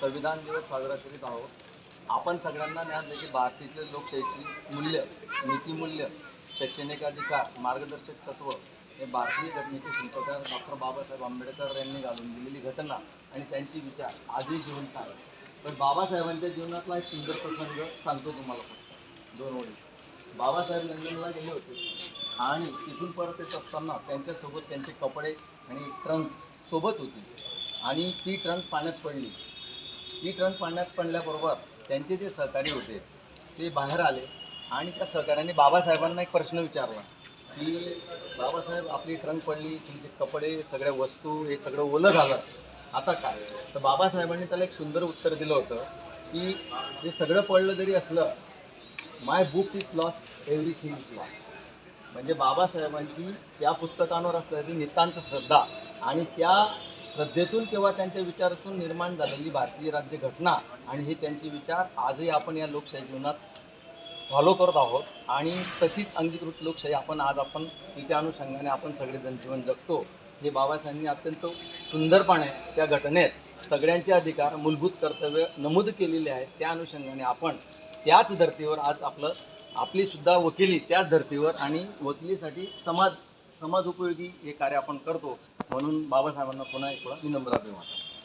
संविधान दिवस साजरा करीत आहोत. आपण सगळ्यांना ज्ञान की भारतीय लोकशाहीची मूल्य नीतिमूल्य शैक्षणिक अधिकार मार्गदर्शक तत्व हे भारतीय घटनेचे शिल्पकार डॉक्टर बाबासाहेब आंबेडकर यांनी घालून दिलेली घटना आणि त्यांची विचार आजही जिवंत आहे पण बाबासाहेबांच्या जीवनातला एक सुंदर प्रसंग सांगतो तुम्हाला फक्त. दोन ओळी. बाबासाहेब लंडनला गेले होते आणि तिथून परत येत असताना त्यांच्यासोबत त्यांचे कपडे आणि ट्रंक सोबत होती आणि ती ट्रंक पाण्यात पडली. ती ट्रंक पाण्यात पडल्याबरोबर त्यांचे जे सहकारी होते ते बाहेर आले आणि त्या सहकाऱ्यांनी बाबासाहेबांना एक प्रश्न विचारला की बाबासाहेब आपली ट्रंक पडली तुमचे कपडे सगळ्या वस्तू हे सगळं ओलं झालं. आता काय? तर बाबासाहेबांनी त्याला एक सुंदर उत्तर दिलं होतं की हे सगळं पडलं जरी असलं my books is lost everything is lost म्हणजे बाबासाहेबांची त्या पुस्तकांवर असलेली नितांत श्रद्धा आणि त्या श्रद्धेतून किंवा त्यांच्या विचारातून निर्माण झालेली भारतीय राज्यघटना आणि हे त्यांचे विचार आजही आपण या लोकशाही जीवनात फॉलो करत आहोत. आणि तशीच अंगीकृत लोकशाही आपण आज आपण तिच्या अनुषंगाने आपण सगळेजण जीवन जगतो. हे बाबासाहेबांनी अत्यंत सुंदरपणे त्या घटनेत सगळ्यांचे अधिकार मूलभूत कर्तव्य नमूद केलेले आहेत. त्या अनुषंगाने आपण त्याच धर्तीवर आज आपलं आपलीसुद्धा वकिली त्याच धर्तीवर आणि वकिलीसाठी समाज समाज उपयोगी हे कार्य आपण करतो म्हणून बाबासाहेबांना पुन्हा एक वेळा विनम्र अभिवादन.